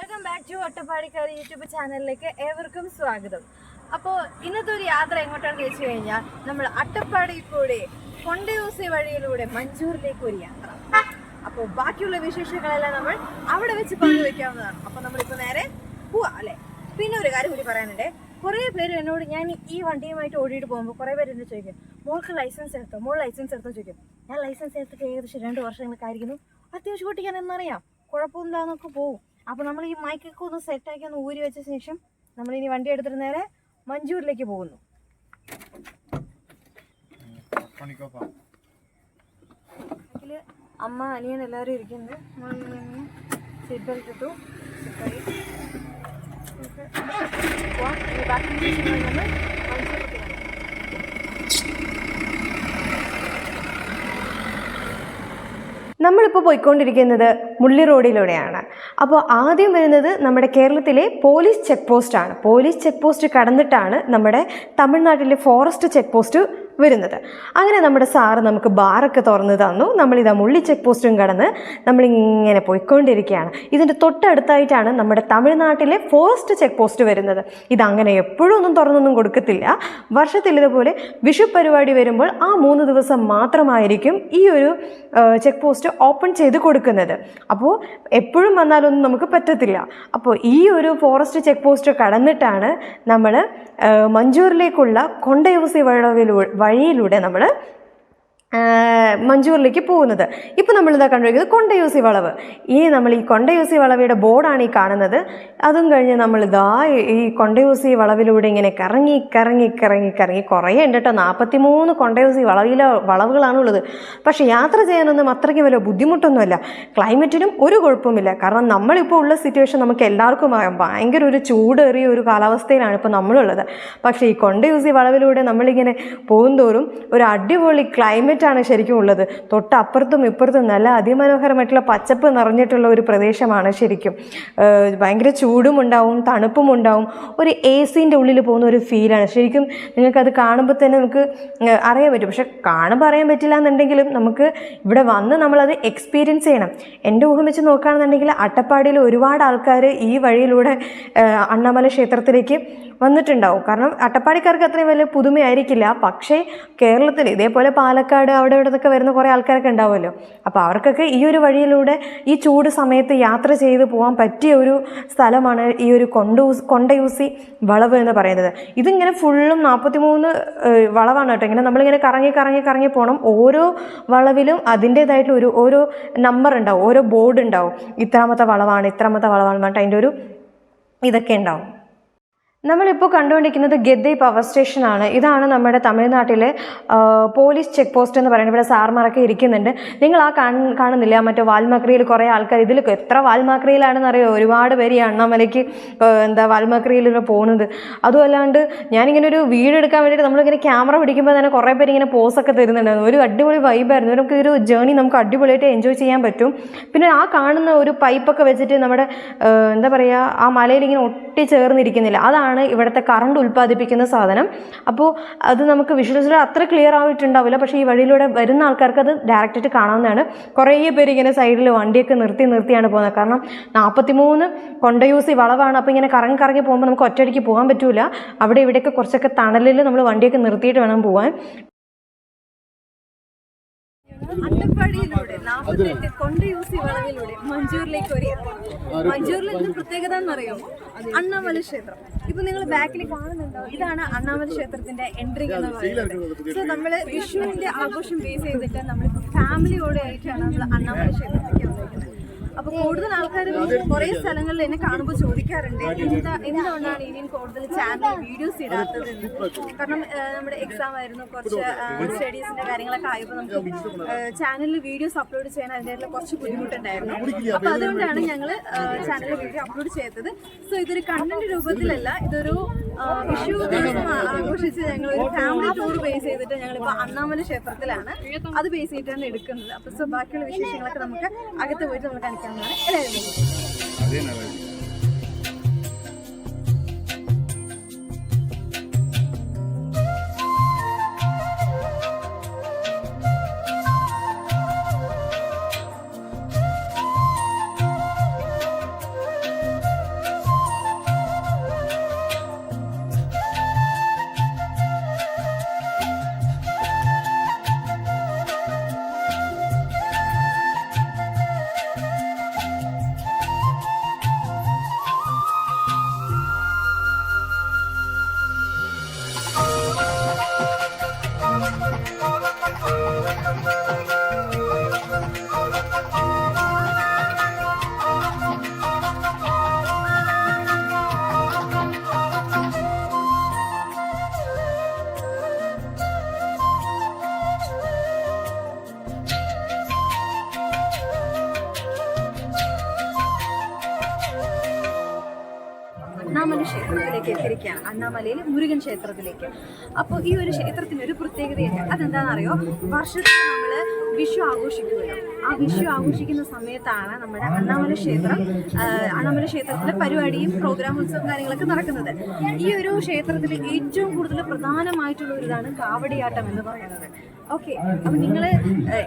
Welcome back to ഒട്ടപ്പാടിക്കാർ YouTube ചാനലിലേക്ക് ഏവർക്കും സ്വാഗതം. അപ്പോൾ ഇന്നത്തെ ഒരു യാത്ര എങ്ങോട്ടാണ് ചോദിച്ചു കഴിഞ്ഞാൽ നമ്മൾ അട്ടപ്പാടി കൂടെ കൊണ്ടയൂസി വഴിയിലൂടെ മഞ്ചൂരിലേക്ക് ഒരു യാത്ര. അപ്പോൾ ബാക്കിയുള്ള വിശേഷങ്ങളെല്ലാം നമ്മൾ അവിടെ വെച്ച് പങ്കുവെക്കാവുന്നതാണ് അപ്പോൾ നമ്മളിപ്പോൾ നേരെ പോവാ അല്ലേ? പിന്നെ ഒരു കാര്യം കൂടി പറയാനുണ്ട്. കുറേ പേര് എന്നോട് ഞാൻ ഈ വണ്ടിയുമായിട്ട് ഓടിയിട്ട് പോകുമ്പോൾ കുറേ പേര് എന്നെ ചോദിക്കും മോൾക്ക് ലൈസൻസ് എടുത്തോ? മോൾ ലൈസൻസ് എടുത്തോ? ചോദിക്കും. ഞാൻ ലൈസൻസ് എടുത്തിട്ട് ഏകദേശം രണ്ട് വർഷങ്ങൾക്കായിരിക്കുന്നു അത്യാവശ്യം ഓട്ടിക്കാൻ എന്നറിയാം. കുഴപ്പമില്ലാന്നൊക്കെ പോകും അപ്പോൾ നമ്മൾ ഈ മൈക്കൊക്കെ ഒന്ന് സെറ്റാക്കി ഒന്ന് ഊരി വെച്ച ശേഷം നമ്മൾ ഇനി വണ്ടി എടുത്തിട്ട് നേരെ മഞ്ചൂരിലേക്ക് പോകുന്നു. അമ്മ അനിയൻ എല്ലാവരും ഇരിക്കുന്നുണ്ട്. നമ്മളിങ്ങനെ സീറ്റ് ബെൽറ്റ് ഇട്ടു. നമ്മളിപ്പോൾ പോയിക്കൊണ്ടിരിക്കുന്നത് മുള്ളി റോഡിലൂടെയാണ്. അപ്പോൾ ആദ്യം വരുന്നത് നമ്മുടെ കേരളത്തിലെ പോലീസ് ചെക്ക് പോസ്റ്റാണ് പോലീസ് ചെക്ക് പോസ്റ്റ് കടന്നിട്ടാണ് നമ്മുടെ തമിഴ്നാട്ടിലെ ഫോറസ്റ്റ് ചെക്ക് പോസ്റ്റ് വരുന്നത്. അങ്ങനെ നമ്മുടെ സാറ് നമുക്ക് ബാറൊക്കെ തുറന്ന് തന്നു. നമ്മളിതാ മുള്ളി ചെക്ക് പോസ്റ്റും കടന്ന് നമ്മളിങ്ങനെ പോയിക്കൊണ്ടിരിക്കുകയാണ്. ഇതിന്റെ തൊട്ടടുത്തായിട്ടാണ് നമ്മുടെ തമിഴ്നാട്ടിലെ ഫോറസ്റ്റ് ചെക്ക് പോസ്റ്റ് വരുന്നത്. ഇതങ്ങനെ എപ്പോഴും ഒന്നും തുറന്നൊന്നും കൊടുക്കത്തില്ല. വർഷത്തിൽ ഇതുപോലെ വിഷു പരിപാടി വരുമ്പോൾ ആ മൂന്ന് ദിവസം മാത്രമായിരിക്കും ഈ ഒരു ചെക്ക് പോസ്റ്റ് ഓപ്പൺ ചെയ്ത് കൊടുക്കുന്നത്. അപ്പോൾ എപ്പോഴും വന്നാലൊന്നും നമുക്ക് പറ്റത്തില്ല. അപ്പോൾ ഈ ഒരു ഫോറസ്റ്റ് ചെക്ക് പോസ്റ്റ് കടന്നിട്ടാണ് നമ്മൾ മഞ്ചൂരിലേക്കുള്ള കൊണ്ടയൂസി വളവിലൂടെ വഴിയിലൂടെ നമ്മൾ മഞ്ചൂരിലേക്ക് പോകുന്നത്. ഇപ്പോൾ നമ്മളിതാ കണ്ടുപിടിക്കുന്നത് കൊണ്ടയൂസി വളവ്. ഇനി നമ്മൾ ഈ കൊണ്ടയൂസി വളവയുടെ ബോർഡാണ് ഈ കാണുന്നത്. അതും കഴിഞ്ഞ് നമ്മൾ ഇതാ ഈ കൊണ്ടയൂസി വളവിലൂടെ ഇങ്ങനെ കറങ്ങി കറങ്ങി കറങ്ങി കറങ്ങി കുറേ ഉണ്ട് കേട്ടോ നാൽപ്പത്തി മൂന്ന് കൊണ്ടയൂസി വളവിലെ വളവുകളാണുള്ളത്. പക്ഷേ യാത്ര ചെയ്യാനൊന്നും അത്രയ്ക്ക് വലിയ ബുദ്ധിമുട്ടൊന്നുമില്ല. ക്ലൈമറ്റിനും ഒരു കുഴപ്പമില്ല കാരണം നമ്മളിപ്പോൾ ഉള്ള സിറ്റുവേഷൻ നമുക്ക് എല്ലാവർക്കും ഭയങ്കര ഒരു ചൂടേറിയ ഒരു കാലാവസ്ഥയിലാണ് ഇപ്പോൾ നമ്മളുള്ളത്. പക്ഷേ ഈ കൊണ്ടയൂസി വളവിലൂടെ നമ്മളിങ്ങനെ പോകുന്തോറും ഒരു അടിപൊളി ക്ലൈമറ്റ് ആണ് ശരിക്കും ഉള്ളത്. തൊട്ടപ്പുറത്തും ഇപ്പുറത്തും നല്ല അതിമനോഹരമായിട്ടുള്ള പച്ചപ്പ് നിറഞ്ഞിട്ടുള്ള ഒരു പ്രദേശമാണ് ശരിക്കും. ഭയങ്കര ചൂടും ഉണ്ടാവും തണുപ്പും ഉണ്ടാവും. ഒരു എ സിന്റെ ഉള്ളിൽ പോകുന്ന ഒരു ഫീലാണ് ശരിക്കും നിങ്ങൾക്കത് കാണുമ്പോൾ തന്നെ നമുക്ക് അറിയാൻ പറ്റും. പക്ഷെ കാണുമ്പോൾ അറിയാൻ പറ്റില്ല എന്നുണ്ടെങ്കിലും നമുക്ക് ഇവിടെ വന്ന് നമ്മളത് എക്സ്പീരിയൻസ് ചെയ്യണം. എന്റെ ഊഹം വെച്ച് നോക്കുകയാണെന്നുണ്ടെങ്കിൽ അട്ടപ്പാടിയിൽ ഒരുപാട് ആൾക്കാർ ഈ വഴിയിലൂടെ അണ്ണാമല ക്ഷേത്രത്തിലേക്ക് വന്നിട്ടുണ്ടാവും. കാരണം അട്ടപ്പാടിക്കാർക്ക് അത്രയും വലിയ പുതുമയായിരിക്കില്ല. പക്ഷേ കേരളത്തിൽ ഇതേപോലെ പാലക്കാട് അവിടെ ഇവിടെ നിന്നൊക്കെ വരുന്ന കുറേ ആൾക്കാരൊക്കെ ഉണ്ടാവുമല്ലോ. അപ്പോൾ അവർക്കൊക്കെ ഈ ഒരു വഴിയിലൂടെ ഈ ചൂട് സമയത്ത് യാത്ര ചെയ്ത് പോകാൻ പറ്റിയ ഒരു സ്ഥലമാണ് ഈ ഒരു കൊണ്ടൂസ് കൊണ്ടയൂസി വളവ് എന്ന് പറയുന്നത്. ഇതിങ്ങനെ ഫുള്ളും നാൽപ്പത്തി മൂന്ന് വളവാണ് കേട്ടോ. ഇങ്ങനെ നമ്മളിങ്ങനെ കറങ്ങി കറങ്ങി കറങ്ങി പോകണം ഓരോ വളവിലും അതിന്റേതായിട്ടുള്ള ഒരു ഓരോ നമ്പർ ഉണ്ടാവും. ഓരോ ബോർഡ് ഉണ്ടാവും. ഇത്രാമത്തെ വളവാണ് ഇത്രാമത്തെ വളവാണ് പറഞ്ഞിട്ട് അതിന്റെ ഒരു ഇതൊക്കെ ഉണ്ടാവും. നമ്മളിപ്പോൾ കണ്ടുകൊണ്ടിരിക്കുന്നത് ഗദ്ദൈ പവർ സ്റ്റേഷനാണ് ഇതാണ് നമ്മുടെ തമിഴ്നാട്ടിലെ പോലീസ് ചെക്ക് പോസ്റ്റ് എന്ന് പറയുന്നത്. ഇവിടെ സാർമാരൊക്കെ ഇരിക്കുന്നുണ്ട്. നിങ്ങൾ ആ കാണുന്നില്ല? മറ്റേ വാൽമക്രിയിൽ കുറേ ആൾക്കാർ ഇതിൽ എത്ര വാൽമക്രിയിലാണെന്ന് അറിയോ ഒരുപാട് പേര് ഈ അണ്ണാമലയ്ക്ക് എന്താ വാൽമക്രിയിൽ പോകുന്നത്. അതുമല്ലാണ്ട് ഞാനിങ്ങനെ ഒരു വീട് എടുക്കാൻ വേണ്ടിയിട്ട് നമ്മളിങ്ങനെ ക്യാമറ പിടിക്കുമ്പോൾ തന്നെ കുറേ പേര് ഇങ്ങനെ പോസൊക്കെ തരുന്നുണ്ടായിരുന്നു. ഒരു അടിപൊളി വൈബായിരുന്നു നമുക്ക് ഒരു ജേണി നമുക്ക് അടിപൊളിയായിട്ട് എൻജോയ് ചെയ്യാൻ പറ്റും. പിന്നെ ആ കാണുന്ന ഒരു പൈപ്പൊക്കെ വെച്ചിട്ട് നമ്മുടെ എന്താ പറയുക ആ മലയിൽ ഇങ്ങനെ ഒട്ടി ചേർന്നിരിക്കുന്നില്ല അതാണ് ഇവിടുത്തെ കറണ്ട് ഉൽപ്പാദിപ്പിക്കുന്ന സാധനം. അപ്പോൾ അത് നമുക്ക് വിഷ്വൽസിൽ അത്ര ക്ലിയർ ആയിട്ടുണ്ടാവില്ല. പക്ഷേ ഈ വഴിയിലൂടെ വരുന്ന ആൾക്കാർക്ക് അത് ഡയറക്റ്റായിട്ട് കാണാവുന്നതാണ്. കുറേ പേര് ഇങ്ങനെ സൈഡിൽ വണ്ടിയൊക്കെ നിർത്തി നിർത്തിയാണ് പോകുന്നത്. കാരണം നാൽപ്പത്തി മൂന്ന് കൊണ്ടയൂസി വളവാണ്. അപ്പോൾ ഇങ്ങനെ കറങ്ങി കറങ്ങി പോകുമ്പോൾ നമുക്ക് ഒറ്റയടിക്ക് പോകാൻ പറ്റില്ല അവിടെ ഇവിടെയൊക്കെ കുറച്ചൊക്കെ തണലിൽ നമ്മൾ വണ്ടിയൊക്കെ നിർത്തിയിട്ട് വേണം പോകാൻ അട്ടപ്പാടിയിലൂടെ നാൽപ്പത്തെട്ട് കൊണ്ടയൂസി വളവിലൂടെ മഞ്ചൂരിലേക്ക് ഒരു മഞ്ചൂരിൽ എന്ത് പ്രത്യേകത എന്നറിയാമോ അണ്ണാമല ക്ഷേത്രം. ഇപ്പൊ നിങ്ങൾ ബാക്കിൽ കാണുന്നുണ്ടോ? ഇതാണ് അണ്ണാമല ക്ഷേത്രത്തിന്റെ എൻട്രി എന്ന് പറയുന്നത്. സോ നമ്മൾ വിഷുവിന്റെ ആഘോഷം ബേസ് ചെയ്തിട്ട് നമ്മളിപ്പോ ഫാമിലിയോടെ ആയിട്ടാണ് നമ്മൾ അണ്ണാമല ക്ഷേത്രത്തിലേക്ക് കൂടുതൽ ആൾക്കാർ കുറെ സ്ഥലങ്ങളിൽ എന്നെ കാണുമ്പോൾ ചോദിക്കാറുണ്ട്. എന്താ എന്തുകൊണ്ടാണ് ഇനിയും കൂടുതൽ ചാനൽ വീഡിയോസ് ഇടാത്തത് എന്ന്? കാരണം നമ്മുടെ എക്സാം ആയിരുന്നു. കുറച്ച് സ്റ്റഡീസിന്റെ കാര്യങ്ങളൊക്കെ ആയപ്പോൾ നമുക്ക് ചാനലിൽ വീഡിയോസ് അപ്ലോഡ് ചെയ്യാൻ അതിന്റെ കുറച്ച് ബുദ്ധിമുട്ടുണ്ടായിരുന്നു. അപ്പൊ അതുകൊണ്ടാണ് ഞങ്ങൾ ചാനലിൽ വീഡിയോ അപ്ലോഡ് ചെയ്തത്. സോ ഇതൊരു കണ്ടന്റ് രൂപത്തിലല്ല ഇതൊരു വിഷു ആഘോഷിച്ച് ഞങ്ങൾ ഒരു ഫാമിലി ടൂർ ബേസ് ചെയ്തിട്ട് ഞങ്ങളിപ്പോ അണ്ണാമല ക്ഷേത്രത്തിലാണ്. അത് ബേസ് ചെയ്തിട്ടാണ് എടുക്കുന്നത്. അപ്പൊ സോ ബാക്കിയുള്ള വിശേഷങ്ങളൊക്കെ നമുക്ക് അകത്ത് പോയിട്ട് നമുക്ക് കാണിക്കാവുന്നതാണ്. എല്ലാവരും ക്ഷേത്രത്തിലേക്ക് അണ്ണാമലയിലെ മുരുകൻ ക്ഷേത്രത്തിലേക്ക്. അപ്പോൾ ഈ ഒരു ക്ഷേത്രത്തിന് ഒരു പ്രത്യേകതയുണ്ട്. അതെന്താണെന്നറിയോ? വർഷത്തിൽ നമ്മൾ വിഷു ആഘോഷിക്കുമല്ലോ ആ വിഷു ആഘോഷിക്കുന്ന സമയത്താണ് നമ്മുടെ അണ്ണാമല ക്ഷേത്രം അണ്ണാമല ക്ഷേത്രത്തിലെ പരിപാടിയും പ്രോഗ്രാം ഉത്സവം കാര്യങ്ങളൊക്കെ നടക്കുന്നത്. ഈ ഒരു ക്ഷേത്രത്തിൽ ഏറ്റവും കൂടുതൽ പ്രധാനമായിട്ടുള്ള ഒരു ഇതാണ് കാവടിയാട്ടം എന്ന് പറയുന്നത്. ഓക്കെ അപ്പൊ നിങ്ങൾ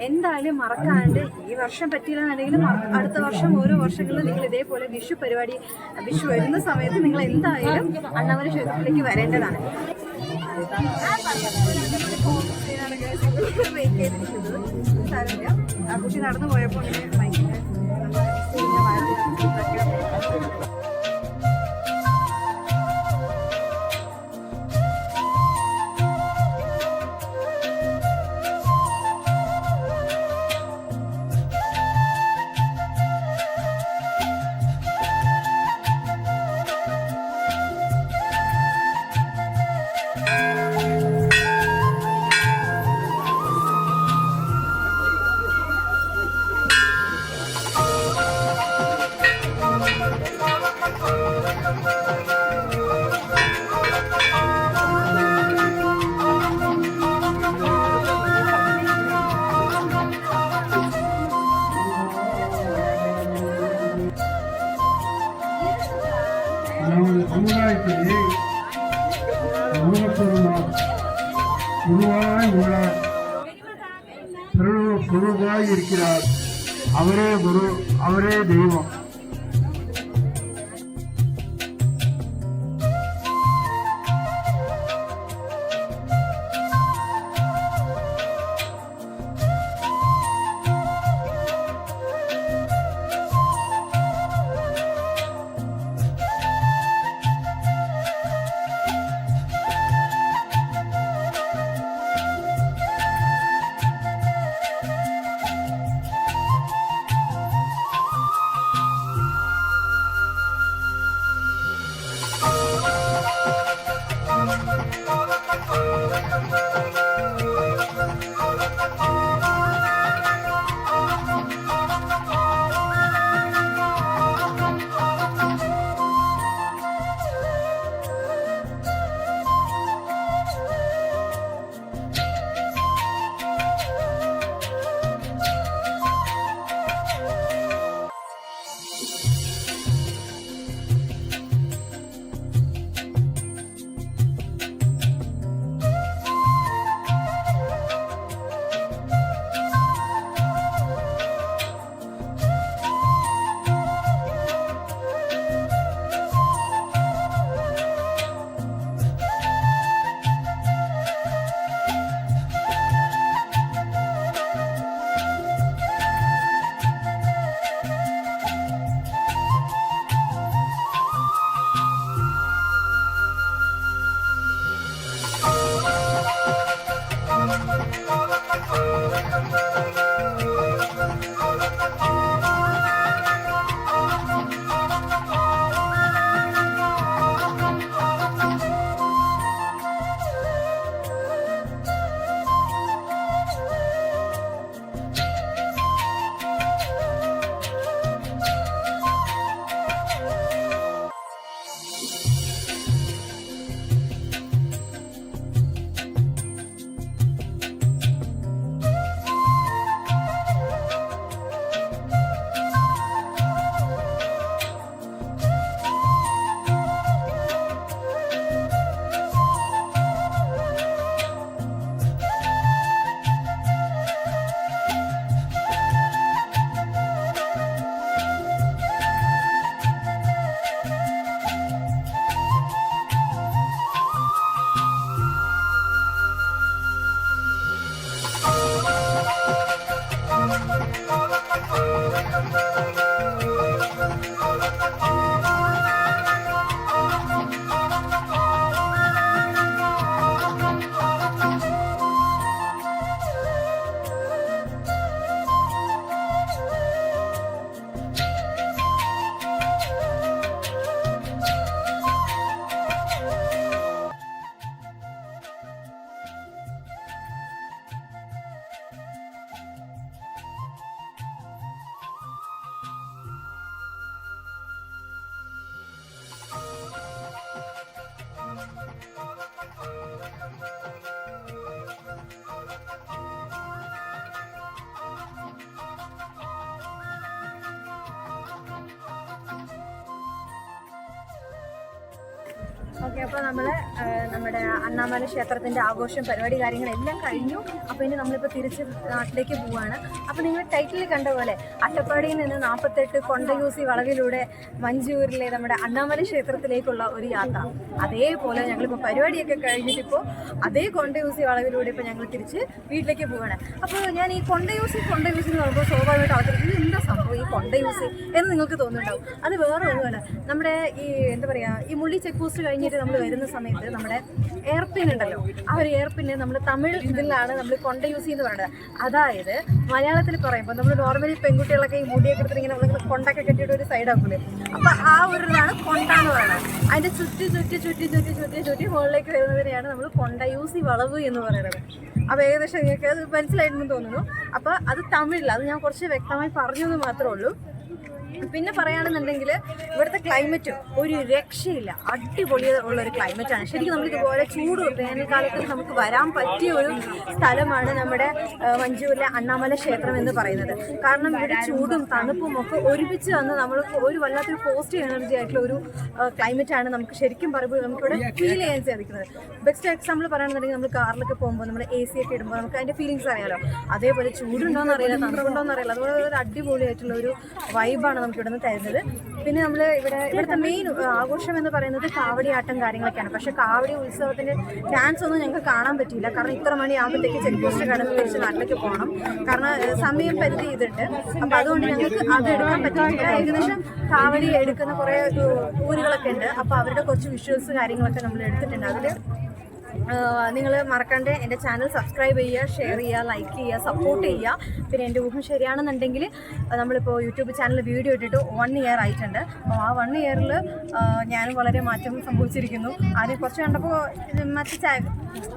എന്തായാലും മറക്കാണ്ട് ഈ വർഷം പറ്റിയില്ലെന്നുണ്ടെങ്കിലും അടുത്ത വർഷം ഓരോ വർഷങ്ങളിൽ നിങ്ങൾ ഇതേപോലെ വിഷു പരിപാടി വിഷു വരുന്ന സമയത്ത് നിങ്ങൾ എന്തായാലും അണ്ണാമല ക്ഷേത്രത്തിലേക്ക് വരേണ്ടതാണ്. ആ കുട്ടി നടന്നു പോയപ്പോൾ ഇങ്ങനെ ഭയങ്കര குருவாய் உள்ளார் பிரபு- குருவாய் இருக்கிறார். அவரே குரு அவரே தெய்வம். ഓക്കെ അപ്പോൾ നമ്മൾ നമ്മുടെ അണ്ണാമല ക്ഷേത്രത്തിന്റെ ആഘോഷം പരിപാടി കാര്യങ്ങളെല്ലാം കഴിഞ്ഞു. അപ്പോൾ ഇനി നമ്മളിപ്പോൾ തിരിച്ച് നാട്ടിലേക്ക് പോവുകയാണ് അപ്പോൾ നിങ്ങൾ ടൈറ്റിൽ കണ്ട പോലെ അട്ടപ്പാടിയിൽ നിന്ന് നാൽപ്പത്തെട്ട് കൊണ്ടയൂസി വളവിലൂടെ മഞ്ചൂരിലെ നമ്മുടെ അണ്ണാമല ക്ഷേത്രത്തിലേക്കുള്ള ഒരു യാത്ര. അതേപോലെ ഞങ്ങളിപ്പോൾ പരിപാടിയൊക്കെ കഴിഞ്ഞിട്ടിപ്പോൾ അതേ കൊണ്ടയൂസി വളവിലൂടെ ഇപ്പോൾ ഞങ്ങൾ തിരിച്ച് വീട്ടിലേക്ക് പോവുകയാണ് അപ്പോൾ ഞാൻ ഈ കൊണ്ടയൂസി കൊണ്ടയൂസി എന്ന് പറയുമ്പോൾ സ്വാഭാവികമായിട്ട് ഇത് എന്താ സംഭവം? ഈ കൊണ്ടയൂസി എന്ന് നിങ്ങൾക്ക് തോന്നുന്നുണ്ടാവും. അത് വേറെ ഒന്നുമല്ല. നമ്മുടെ ഈ എന്താ പറയുക ഈ മുള്ളി ചെക്ക് പോസ്റ്റ് കഴിഞ്ഞിട്ട് നമ്മൾ വരുന്ന സമയത്ത് നമ്മുടെ എയർപിൻ ഉണ്ടല്ലോ. ആ ഒരു എയർപിന്നെ നമ്മൾ തമിഴ് ഇതിലാണ് നമ്മൾ കൊണ്ട യൂസ് ചെയ്യുന്നത് പറയുന്നത്. അതായത് മലയാളത്തിൽ പറയുമ്പോൾ നമ്മൾ നോർമലി പെൺകുട്ടികളൊക്കെ ഈ മുടിയൊക്കെ എടുത്തിട്ട് ഇങ്ങനെ നമ്മളിങ്ങനെ കൊണ്ടൊക്കെ കെട്ടിയിട്ട് ഒരു സൈഡ് ആക്കൂലേ. അപ്പോൾ ആ ഒരു ഇതാണ് കൊണ്ട എന്ന് പറയുന്നത്. അതിന്റെ ചുറ്റി ചുറ്റി ചുറ്റി ചുറ്റി ചുറ്റി ചുറ്റി മുകളിലേക്ക് വരുന്നതിനെയാണ് നമ്മൾ കൊണ്ട യൂസി വളവ് എന്ന് പറയുന്നത്. അപ്പോൾ ഏകദേശം നിങ്ങൾക്ക് അത് മനസ്സിലായിട്ടുണ്ടെന്ന് തോന്നുന്നു. അപ്പോൾ അത് തമിഴിൽ അത് ഞാൻ കുറച്ച് വ്യക്തമായി പറഞ്ഞു എന്ന് മാത്രമേ ഉള്ളൂ. പിന്നെ പറയുകയാണെന്നുണ്ടെങ്കിൽ ഇവിടുത്തെ ക്ലൈമറ്റ് ഒരു രക്ഷയില്ല. അടിപൊളി ഉള്ള ഒരു ആണ്. ശരിക്കും നമുക്ക് ഇതുപോലെ ചൂട് വേനൽക്കാലത്തിൽ നമുക്ക് വരാൻ പറ്റിയ ഒരു സ്ഥലമാണ് നമ്മുടെ മഞ്ചൂരിലെ അണ്ണാമല ക്ഷേത്രം എന്ന് പറയുന്നത്. കാരണം ഇവിടെ ചൂടും തണുപ്പും ഒക്കെ ഒരുമിച്ച് വന്ന് നമ്മൾക്ക് ഒരു വല്ലാത്തൊരു പോസിറ്റീവ് എനർജി ആയിട്ടുള്ള ഒരു ആണ് നമുക്ക് ശരിക്കും പറയുമ്പോൾ നമുക്കിവിടെ ഫീൽ ചെയ്യാൻ സാധിക്കുന്നത്. ബെസ്റ്റ് എക്സാമ്പിൾ പറയുകയാണെന്നുണ്ടെങ്കിൽ നമ്മൾ കാറിലൊക്കെ പോകുമ്പോൾ നമ്മൾ എ സി ഒക്കെ ഇടുമ്പോൾ നമുക്ക് അതിന്റെ ഫീലിങ്സ് അറിയാലോ. അതേപോലെ ചൂടുണ്ടോയെന്ന് അറിയില്ല തണുപ്പുണ്ടോയെന്ന് അറിയില്ല അതുപോലെ ഒരു അടിപൊളിയായിട്ടുള്ള ഒരു വൈബാണ് നമുക്ക് ഇവിടെ നിന്ന് തരുന്നത്. പിന്നെ നമ്മൾ ഇവിടെ ഇവിടുത്തെ മെയിൻ ആഘോഷം എന്ന് പറയുന്നത് കാവടിയാട്ടം കാര്യങ്ങളൊക്കെയാണ്. പക്ഷേ കാവടി ഉത്സവത്തിന്റെ ഡാൻസ് ഒന്നും ഞങ്ങൾക്ക് കാണാൻ പറ്റിയില്ല. കാരണം ഇത്ര മണിയാകുമ്പോഴത്തേക്ക് ചെക്ക് പോസ്റ്റ് കടന്ന് തിരിച്ച് നാട്ടിലേക്ക് പോകണം. കാരണം സമയം പരിധി ചെയ്തിട്ട് അപ്പം അതുകൊണ്ട് ഞങ്ങൾക്ക് അത് എടുക്കാൻ പറ്റിയില്ല ഏകദേശം കാവടി എടുക്കുന്ന കുറേ ഊരുകളൊക്കെ ഉണ്ട്. അപ്പോൾ അവരുടെ കുറച്ച് വിഷ്വൽസ് കാര്യങ്ങളൊക്കെ നമ്മൾ എടുത്തിട്ടുണ്ട്. അതിൽ നിങ്ങൾ മറക്കാണ്ട് എന്റെ ചാനൽ സബ്സ്ക്രൈബ് ചെയ്യുക ഷെയർ ചെയ്യുക ലൈക്ക് ചെയ്യുക സപ്പോർട്ട് ചെയ്യുക. പിന്നെ എന്റെ ഊഹം ശരിയാണെന്നുണ്ടെങ്കിൽ നമ്മളിപ്പോൾ യൂട്യൂബ് ചാനൽ വീഡിയോ ഇട്ടിട്ട് വൺ ഇയർ ആയിട്ടുണ്ട്. അപ്പോൾ ആ വൺ ഇയറിൽ ഞാനും വളരെ മാറ്റം സംഭവിച്ചിരിക്കുന്നു. ആദ്യം കുറച്ച് കണ്ടപ്പോൾ മറ്റ്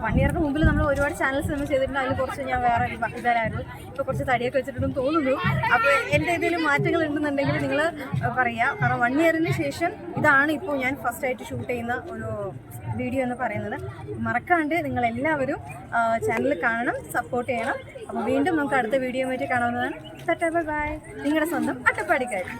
വൺ ഇയറിന് മുമ്പിൽ നമ്മൾ ഒരുപാട് ചാനൽസ് നമ്മൾ ചെയ്തിട്ടുണ്ട്. അതിൽ കുറച്ച് ഞാൻ വേറെ ഒരു ഇതായിരുന്നു ഇപ്പോൾ കുറച്ച് തടിയൊക്കെ വെച്ചിട്ടുണ്ടെന്ന് തോന്നുന്നു. അപ്പോൾ എന്റെ എന്തെങ്കിലും മാറ്റങ്ങൾ ഉണ്ടെന്നുണ്ടെങ്കിൽ നിങ്ങൾ പറയുക കാരണം വൺ ഇയറിന് ശേഷം ഇതാണ് ഇപ്പോൾ ഞാൻ ഫസ്റ്റായിട്ട് ഷൂട്ട് ചെയ്യുന്ന ഒരു വീഡിയോ എന്ന് പറയുന്നത്. മറക്കാണ്ട് നിങ്ങൾ എല്ലാവരും ചാനൽ കാണണം സപ്പോർട്ട് ചെയ്യണം. അപ്പോൾ വീണ്ടും നമുക്ക് അടുത്ത വീഡിയോ പറ്റി കാണാവുന്നതാണ് ബൈ. നിങ്ങളുടെ സ്വന്തം അട്ടപ്പാടിക്കാരി.